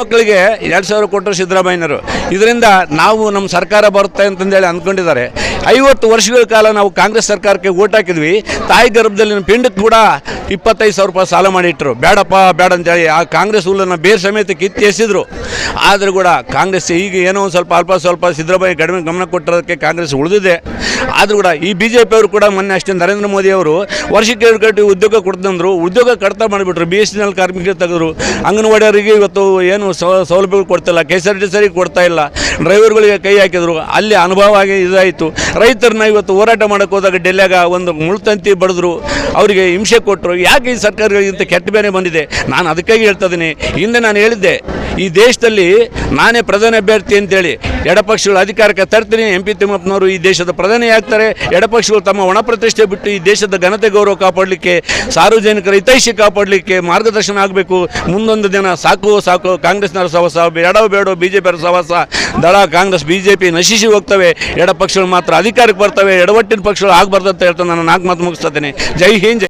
ಮಕ್ಕಳಿಗೆ ಎರಡು ಸಾವಿರ ಕೊಟ್ಟರು ಸಿದ್ದರಾಮಯ್ಯನವರು. ಇದರಿಂದ ನಾವು ನಮ್ಮ ಸರ್ಕಾರ ಬರುತ್ತೆ ಅಂತಂದೇಳಿ ಅಂದ್ಕೊಂಡಿದ್ದಾರೆ. ಐವತ್ತು ವರ್ಷಗಳ ಕಾಲ ನಾವು ಕಾಂಗ್ರೆಸ್ ಸರ್ಕಾರಕ್ಕೆ ಓಟ್ ಹಾಕಿದ್ವಿ. ತಾಯಿ ಗರ್ಭದಲ್ಲಿನ ಪಿಂಡಕ್ಕೆ ಕೂಡ ಇಪ್ಪತ್ತೈದು ಸಾವಿರ ರೂಪಾಯಿ ಸಾಲ ಮಾಡಿಟ್ರು. ಬೇಡಪ್ಪ, ಬೇಡ ಅಂತೇಳಿ ಆ ಕಾಂಗ್ರೆಸ್ ಹುಲ್ಲನ್ನು ಬೇರೆ ಸಮೇತ ಕಿತ್ತಿ ಎಸೆದ್ರು. ಆದರೂ ಕೂಡ ಕಾಂಗ್ರೆಸ್ ಈಗ ಏನೋ ಒಂದು ಸ್ವಲ್ಪ ಅಲ್ಪ ಸ್ವಲ್ಪ ಸಿದ್ದರಾಮಯ್ಯ ಕಡಿಮೆ ಗಮನ ಕೊಟ್ಟಿರೋದಕ್ಕೆ ಕಾಂಗ್ರೆಸ್ ಉಳಿದಿದೆ. ಆದರೂ ಕೂಡ ಈ ಬಿ ಜೆ ಪಿಯವರು ಕೂಡ ಮೊನ್ನೆ ಅಷ್ಟೇ ನರೇಂದ್ರ ಮೋದಿ ಅವರು ವರ್ಷಕ್ಕೆ ಎರಡು ಉದ್ಯೋಗ ಕೊಡ್ತಂದ್ರು. ಉದ್ಯೋಗ ಕಡಿತ ಮಾಡಿಬಿಟ್ರು. ಬಿ ಎಸ್ ಎನ್ ಎಲ್ ಕಾರ್ಮಿಕರು ತೆಗೆದ್ರು. ಅಂಗನವಾಡಿಯವರಿಗೆ ಇವತ್ತು ಏನು ಸೌ- ಸೌಲಭ್ಯಗಳು ಕೊಡ್ತಿಲ್ಲ ಕೆ ಎಸ್ ಆರ್ ಟಿ ಸರಿಗೆ ಕೊಡ್ತಾ ಇಲ್ಲ. ಡ್ರೈವರ್ಗಳಿಗೆ ಕೈ ಹಾಕಿದ್ರು, ಅಲ್ಲಿ ಅನುಭವ ಆಗಿ ಇದಾಯಿತು. ರೈತರನ್ನ ಇವತ್ತು ಹೋರಾಟ ಮಾಡೋಕೆ ಹೋದಾಗ ಡೆಲ್ಲಿಯಾಗ ಒಂದು ಮುಳ್ತಂತಿ ಬಡಿದ್ರು, ಅವರಿಗೆ ಹಿಂಸೆ ಕೊಟ್ಟರು ಯಾಕೆ ಈ ಸರ್ಕಾರಗಳಿಗಿಂತ ಕೆಟ್ಟ ಬೇರೆ ಬಂದಿದೆ? ನಾನು ಅದಕ್ಕಾಗಿ ಹೇಳ್ತಾ ಇದ್ದೀನಿ. ಹಿಂದೆ ನಾನು ಹೇಳಿದ್ದೆ ಈ ದೇಶದಲ್ಲಿ ನಾನೇ ಪ್ರಧಾನ ಅಭ್ಯರ್ಥಿ ಅಂತೇಳಿ ಎಡಪಕ್ಷಗಳು ಅಧಿಕಾರಕ್ಕೆ ತರ್ತೀನಿ. ಎಂ ಪಿ ತಿಮ್ಮಪ್ಪನವರು ಈ ದೇಶದ ಪ್ರಧಾನಿ ಆಗ್ತಾರೆ. ಎಡಪಕ್ಷಗಳು ತಮ್ಮ ಒಣ ಪ್ರತಿಷ್ಠೆ ಬಿಟ್ಟು ಈ ದೇಶದ ಘನತೆ ಗೌರವ ಕಾಪಾಡಲಿಕ್ಕೆ, ಸಾರ್ವಜನಿಕರ ಹಿತೈಷಿ ಕಾಪಾಡಲಿಕ್ಕೆ ಮಾರ್ಗದರ್ಶನ ಆಗಬೇಕು. ಮುಂದೊಂದು ದಿನ ಸಾಕು ಸಾಕು, ಕಾಂಗ್ರೆಸ್ನವರ ಸಹವಾಸ ಬೇಡೋ ಬೇಡೋ ಬಿ ಜೆ ಪಿಯವರ ಸಹವಾಸ ದಳ, ಕಾಂಗ್ರೆಸ್ ಬಿ ಜೆ ಪಿ ನಶಿಸಿ ಹೋಗ್ತವೆ. ಎಡಪಕ್ಷಗಳು ಮಾತ್ರ ಅಧಿಕಾರಕ್ಕೆ ಬರ್ತವೆ. ಎಡವಟ್ಟಿನ ಪಕ್ಷಗಳು ಆಗಬಾರ್ದು ಅಂತ ಹೇಳ್ತಾ ನಾನು ನಾಲ್ಕು ಮಾತು ಮುಗಿಸ್ತಾ ಜೈ ಹಿಂದ್